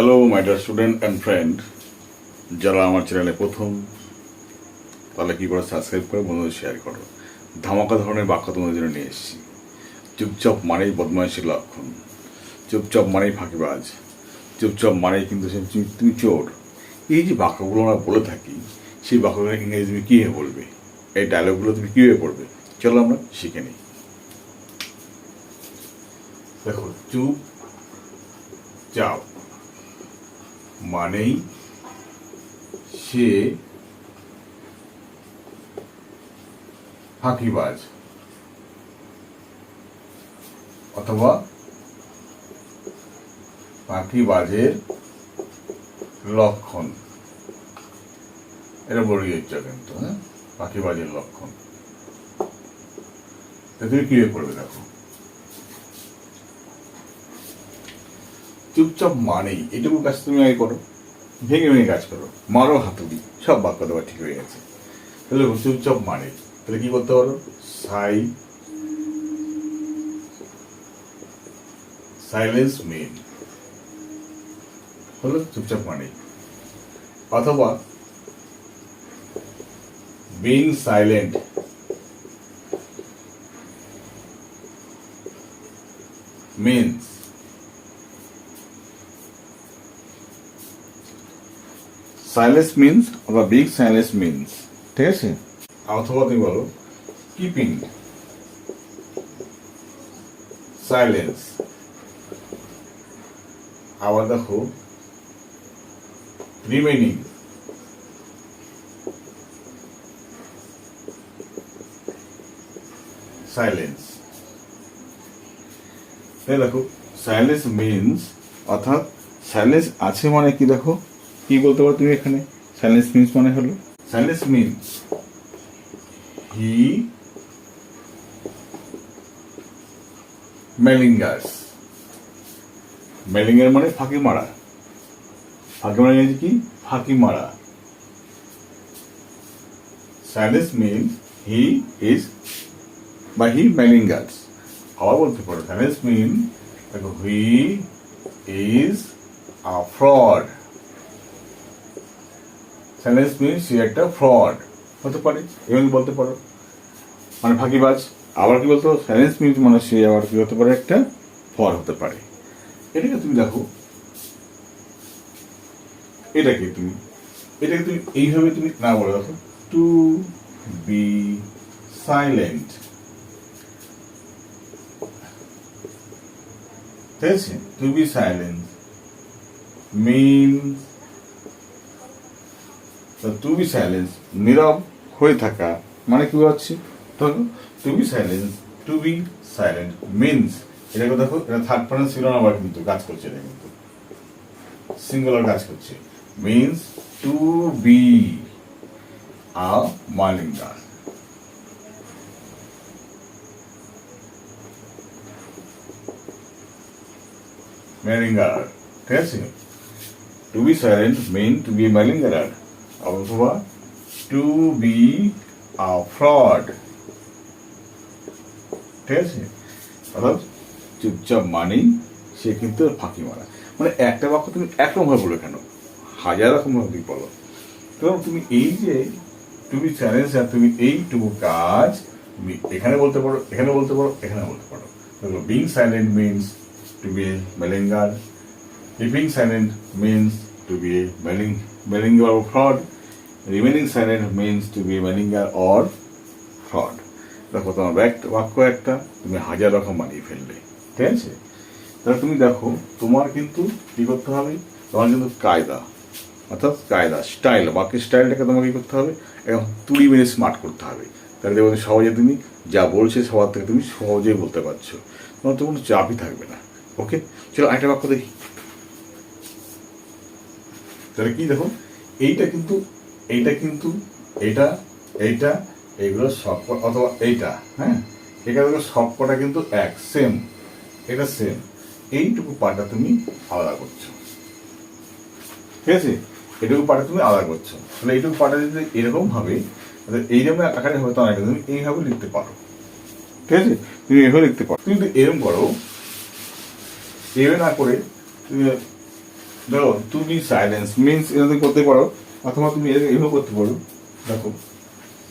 Hello my dear student and friend যারা আমার চ্যানেলে প্রথম, তাহলে কী করে সাবস্ক্রাইব করে বন্ধুদের শেয়ার করো? ধামাকা ধরনের বাক্য তোমাদের জন্য নিয়ে এসেছি। চুপচাপ মানেই বদমাইশের লক্ষণ। চুপচাপ মানেই ফাঁকিবাজ। চুপচাপ মানেই কিন্তু তুমি চোর। এই যে বাক্যগুলো আমরা বলে থাকি, সেই বাক্যগুলো ইংরেজি তুমি কীভাবে বলবে? এই ডায়লগগুলো তুমি কীভাবে পড়বে? চলো আমরা শিখে নিই। দেখো, চুপ চাপ মানেই সে ফাঁকিবাজ অথবা ফাঁকিবাজের লক্ষণ। এটা বড় ইচ্ছা কিন্তু হ্যাঁ? ফাঁকিবাজের লক্ষণ। তুমি কীভাবে করবে দেখো। চুপচাপ মানেই, এটুকু কাজ তুমি আগে করো। ভেঙে ভেঙে কাজ করো। মারো হাতুড়ি, সব বাক্য দেওয়া ঠিক হয়ে গেছে। তাহলে চুপচাপ মানে। তাহলে কি করতে পারো? সাই সাইলেন্স মেন হলো চুপচাপ মানে। অথবা being silent means silence means অথবা বিগ সাইলেন্স মিনস ঠিক আছে? অথবা তুমি বলো কিপিং সাইলেন্স আবার দেখো রিমেনিং সাইলেন্স দেখো সাইলেন্স মিনস অর্থাৎ সাইলেন্স আছে মানে কি দেখো? কি বলতে পারো তুমি এখানে? সাইলেন্স মিনস মানে হলো? সাইলেন্স মিনস হি মেলিঙ্গাস মেলিঙ্গার মানে ফাঁকি মারা। ফাঁকি মারা ইংরেজি কি? ফাঁকি মারা। সাইলেন্স মিনস হি ইজ বা হি মেলিঙ্গাস আবার বলতে পারো। সাইলেন্স মিন দেখো he is a fraud silence mean সে একটা ফ্রড হতে পারে? এবং বলতে পারো। মানে ফাঁকিবাজ। আবার কি বলতো? সাইলেন্স মিন মানে সে আবার কি হতে পারে? একটা ফর হতে পারে। এটাকে তুমি দেখো। এটাকে তুমি। এটাকে তুমি এইভাবে তুমি না বলে দেখো। টু বি সাইলেন্ট ঠিক আছে? To be silent means to be silence নীরব হয়ে থাকা মানে কি হচ্ছে? ধরো to be silence to be silent means এটাকে দেখো এটা থার্ড পার্সন সিঙ্গুলার আবার কিন্তু কাজ করছে এটা কিন্তু। সিঙ্গুলার কাজ করছে। Means to be a malingerer malingerer ঠিক আছে? To be silent mean to be malingerer অথবা টু বি ফ্রড ঠিক আছে? অর্থাৎ চুপচাপ মানেই সে কিন্তু ফাঁকি মারা। মানে একটা বাক্য তুমি একরকম ভাবে বলো কেন? হাজার রকম ভাবে তুমি বলো। এবং তুমি এই যে তুমি চ্যালেঞ্জ আর তুমি এইটুকু কাজ তুমি এখানে বলতে পারো, এখানে বলতে পারো, এখানে বলতে পারো। Being silent means to be malingerer Keeping silent means to be a malinger or fraud. Remaining silent means to be malinger or fraud. দেখো, তোমার বাক্য একটা, তুমি হাজার রকম বানিয়ে ফেললে। ঠিক আছে? তাহলে তুমি দেখো, তোমার কিন্তু কি করতে হবে? তোমার কিন্তু কায়দা। অর্থাৎ কায়দা, স্টাইল, বাক্যের স্টাইলটাকে তোমাকে কি করতে হবে? এবং তুড়ি মেরে স্মার্ট করতে হবে। তাহলে দেখো, সহজে তুমি যা বলছে সবার থেকে তুমি সহজেই বলতে পারছ। তোমার তো কোনো চাপই থাকবে না। ওকে চলো একটা বাক্য দেখি। তাহলে কি দেখো এইটা কিন্তু এইটা কিন্তু, এইটা এইটা, এইগুলো সব অথবা এইটা হ্যাঁ? এটা দেখো সব কটা কিন্তু এক সেম এটা সেম এইটুকু পাটা তুমি আলাদা করছ। ঠিক আছে? এটুকু পাটা তুমি আলাদা করছ। তাহলে এইটুকু পাটা যদি এরকম হবে এইরকম আকারে হবে তো অনেকটা তুমি এইভাবে লিখতে পারো। ঠিক আছে? তুমি এভাবে লিখতে পারো। তুমি যদি এরকম করো, এভাবে না করে, তুমি দেখো তুমি সাইলেন্স মিনস এটা করতে পারো অথবা তুমি এটাকে এভাবে করতে পারো দেখো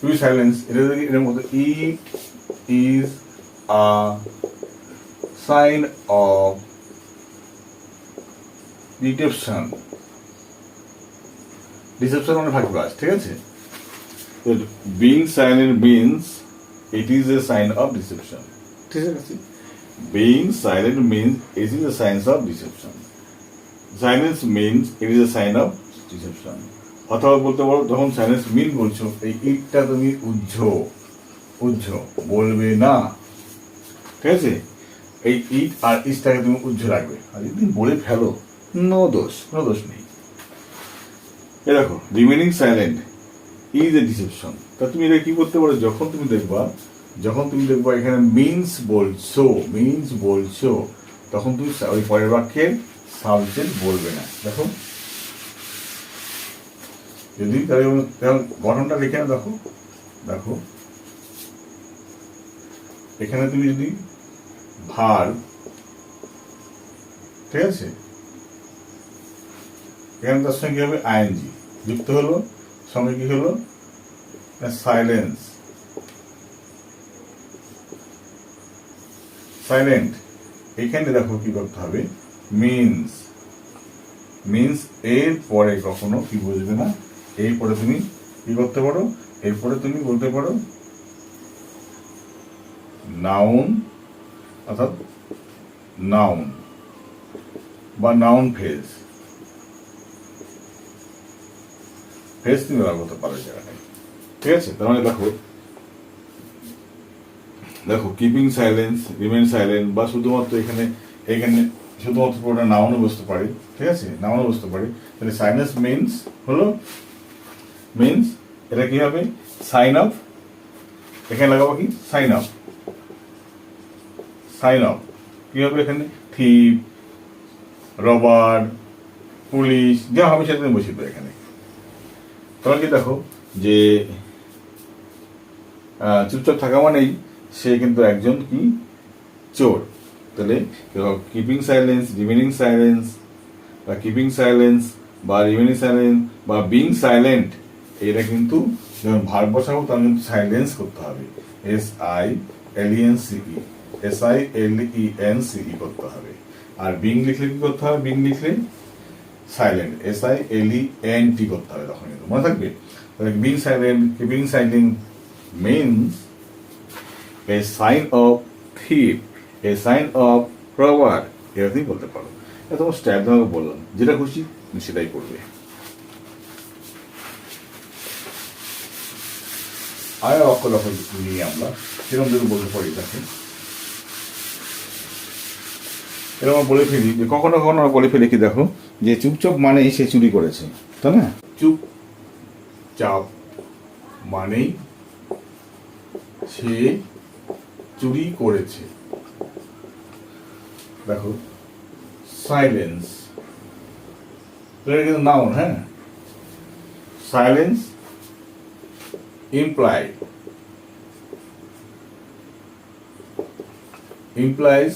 তুমি সাইলেন্স এটা এর মধ্যে ই is a sign of deception deception মানে ভাগ্যবাজ ঠিক আছে? তো being silent means it is a sign of deception ঠিক আছে? Being silent means it is a signs of deception silence means it is a sign of deception অথবা বলতে পারো, যখন সাইলেন্স মিন বলছো, এই ইটটা তুমি উজ্জ উজ্জ, বলবে না। ঠিক আছে? এই ইট আর ইটটাকে তুমি উজ্জ রাখবে। আর যদি বলে ফেলো, নো দোষ কোনো দোষ নেই। এ দেখো remaining silent is a deception তা তুমি এটা কি করতে পারো? যখন তুমি দেখবা, যখন তুমি দেখবা এখানে মিনস বলছো মিনস বলছো, তখন তুমি ওই পরের বাক্যের সাবজেক্ট বলবে না। দেখো। যদি তাহলে গঠনটা লিখে না দেখো। দেখো। এখানে তুমি যদি ভার, ঠিক আছে? এখানে তার সঙ্গে হবে? আইএনজি। যুক্ত হলো, সঙ্গে কি হলো? সাইলেন্স সাইলেন্ট এখানে দেখো কি করতে হবে? মিনস মিনস এর পরে কখনো কি বুঝবে না? এরপরে তুমি কি করতে পারো? এরপরে তুমি বলতে পারো নাউন অর্থাৎ নাউন বা নাউন ফেজ ফেজ তুমি ব্যবহার করতে পারো জায়গাটায়। ঠিক আছে? তার মানে দেখো দেখো কিপিং সাইলেন্স রিমেন সাইলেন্ট বা শুধুমাত্র এখানে এখানে শুধুমাত্র পুরোটা নাউনও বসতে পারে, ঠিক আছে? নাউনও বসতে পারি। তাহলে সাইলেন্স মিনস হলো মিনস এটা কি হবে? সাইন আপ এখানে লাগাবো কি? সাইন আপ সাইন আপ কি হবে এখানে? থিপ রবার পুলিশ যা হবে সেটা তুমি দেবে এখানে। তখন কি দেখো, যে চুপচাপ থাকা মানেই সে কিন্তু একজন কি? চোর। তাহলে কিপিং সাইলেন্স রিমেনিং সাইলেন্স বা কিপিং সাইলেন্স বা রিমেনিং সাইলেন্স বা বিং সাইলেন্ট এটা কিন্তু যখন ভার বসাবো তখন কিন্তু সাইলেন্স করতে হবে। S I L E N S I L E N C E করতে হবে। আর বিং লিখলে কি করতে হবে? বিং লিখলে silent S I L E N T করতে হবে তখন কিন্তু। মনে থাকবে? তাহলে being silent keeping silent means a sign of thief, a sign of এটা তুমি বলতে পারো। এটা তোমার স্ট্যাপ তোমাকে বললাম, যেটা খুশি তুমি সেটাই করবে। আয় অক্ষ দখল নিয়ে আমরা সেরকম যদি বলতে পারি তাকে। এরকম বলে ফেলি যে কখনো কখনো বলে ফেলি কি দেখো, যে চুপচাপ মানেই সে চুরি করেছে, তাই না? চুপ চাপ মানেই সে চুরি করেছে। দেখো সাইলেন্স এটা কিন্তু নাউন হ্যাঁ? Silence implied implies,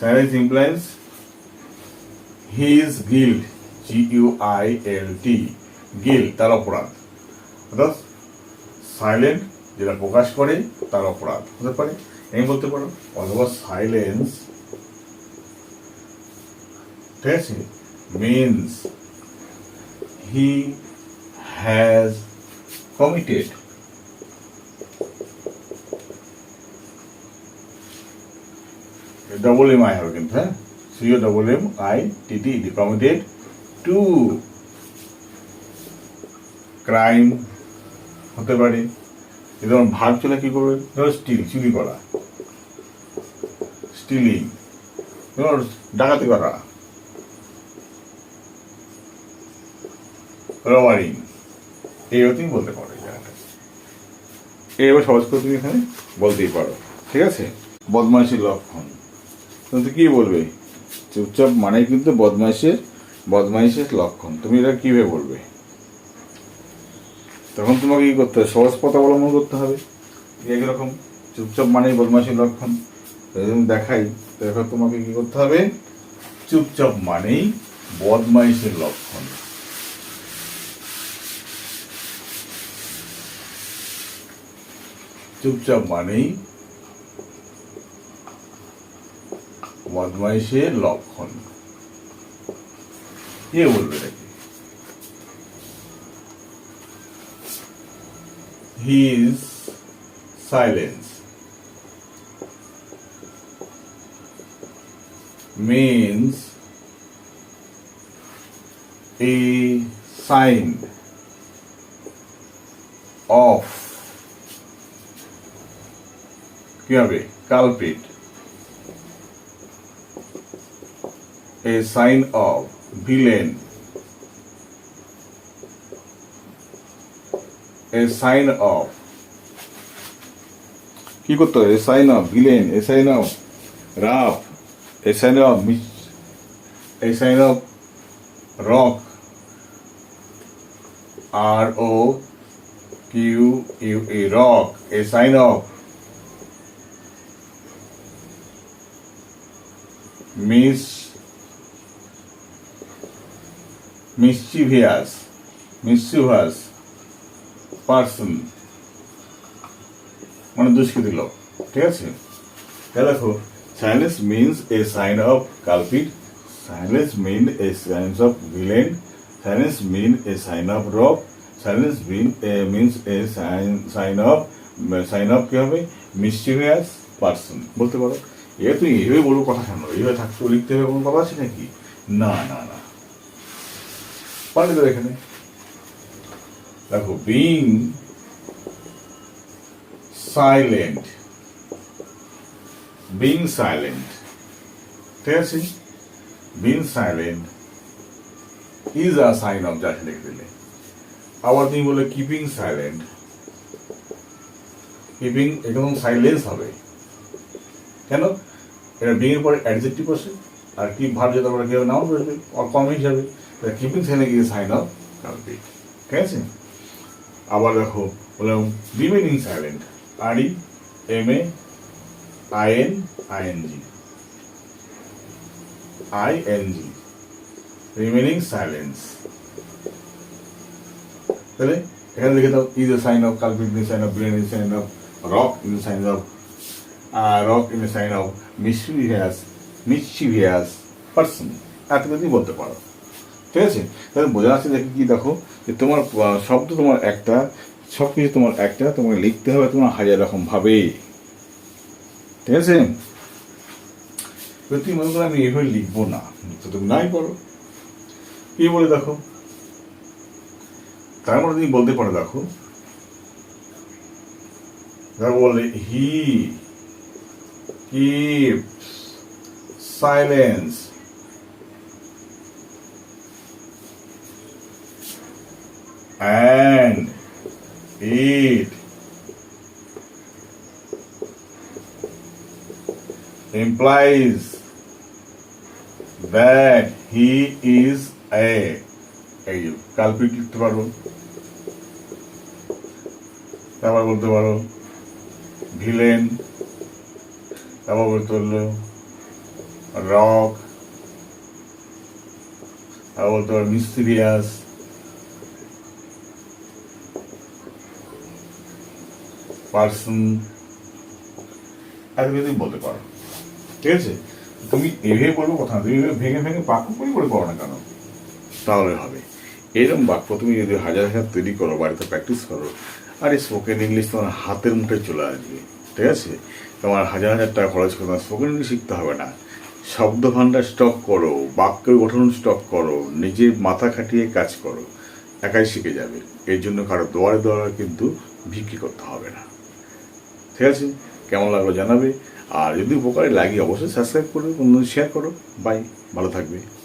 silence implies his guilt, G U I L T, guilt, তার অপরাধ। অর্থাৎ সাইলেন্ট যেটা প্রকাশ করে, তার অপরাধ। হতে পারে। এই বলতে পারো? অথবা সাইলেন্স ঠিক আছে? Means he has committed double M I হবে কিন্তু হ্যাঁ? C O double M I T T D committed to crime হতে পারে। যেমন ভাগ চলে কি করবে? ধরো স্টিল চুরি করা। স্টিলিং ডাকাতি করা। রবারিং এইভাবে তুমি বলতে পারো এই এইভাবে সহজ করে তুমি এখানে বলতেই পারো। ঠিক আছে? বদমাইশের লক্ষণ। তুমি তো কি বলবে? চুপচাপ মানে কিন্তু বদমাইশের বদমাইশের লক্ষণ। তুমি এটা কীভাবে বলবে? তখন তোমাকে কি করতে হবে? সহজ পথ অবলম্বন করতে হবে। একরকম চুপচাপ মানেই বদমাইশের লক্ষণ। দেখাই। তখন তোমাকে কি করতে হবে? চুপচাপ মানেই বদমাইশের লক্ষণ। চুপচাপ মানেই বদমাইশের লক্ষণ। কে বলবে নাকি? His silence means a sign of কি হবে culprit a sign of villain a sign of কি করতে হবে a sign of villain a sign of rough a sign of a sign of rogue R O Q U E rogue a sign of miss mischievous. Mischievous person মানে দুষ্কৃতি লোক, ঠিক আছে? তাহলে দেখো silence means a sign of culprit silence mean a signs of villain silence mean a sign of rogue silence mean means a sign sign of sign of কি হবে? Mysterious person বলতে পারো? এ তুই এইভাবে বলব কথা কেন? এইভাবে থাকতে লিখতে হবে কোনো কথা আছে নাকি? না না না। পারলে তো এখানে। দেখো বিং সাইলেন্ট বিং সাইলেন্ট ঠিক আছে being silent is a sign of যা লিখে দিলে আবার তুমি বলে কিপিং সাইলেন্ট কিপিং একদম সাইলেন্স হবে। কেন? এটা বিং এর পরে অ্যাডজেক্টিভ আসে আর কি ভাব যেতে পারে কেউ নাও বসবে কম হিসাবে keeping silent is sign of culprit ঠিক আছে আবার দেখো, বললাম remaining silent R E M A I N I N G I N G remaining silence তাহলে এখানে লিখে দাও is a sign of culprit in sign of brain in sign of rogue in sign of rogue in sign of mischievous mischievous person এতটুকুই বলতে পারো। ঠিক আছে? তাহলে বোঝা যাচ্ছে দেখি কি দেখো, যে তোমার শব্দ তোমার একটা সব কিছু তোমার একটা, তোমাকে লিখতে হবে তোমার হাজার রকম ভাবে। ঠিক আছে? এবার মনে করো আমি এইভাবে লিখব না। তো তুমি নাই করো কি বলে দেখো? তার তারপরে তুমি বলতে পারো, দেখো। দেখো বলে he keep silence and it implies that he is a এই কালপিট লিখতে পারো। তারপর বলতে পারো ভিলেন তারপর বলতে পারল রক তারপর বলতে পারো মিস্টিরিয়াস পার্সন এত তুমি বলতে পারো ঠিক আছে? তুমি এভাবে বলব কথা তুমি ভেঙে ভেঙে বাক্য করে করে করো না কেন? তাহলে হবে। এরকম বাক্য তুমি যদি হাজার হাজার তৈরি করো, বাড়িতে প্র্যাকটিস করো, আর এই স্পোকেন ইংলিশ তোমার হাতের মুঠে চলে আসবে, ঠিক আছে? তোমার হাজার হাজার টাকা খরচ করে, তোমার স্পোকেন ইংলিশ শিখতে হবে না। শব্দ ভাণ্ডার স্টক করো, বাক্যের গঠন স্টক করো, নিজের মাথা খাটিয়ে কাজ করো, একাই শিখে যাবে। এর জন্য কারও দোয়ারে দোয়ারে কিন্তু বিক্রি করতে হবে না। ঠিক আছে? কেমন লাগল জানাবে? আর যদি উপকারে লাগে অবশ্যই সাবস্ক্রাইব করবে অন্য শেয়ার করো। বাই ভালো থাকবে।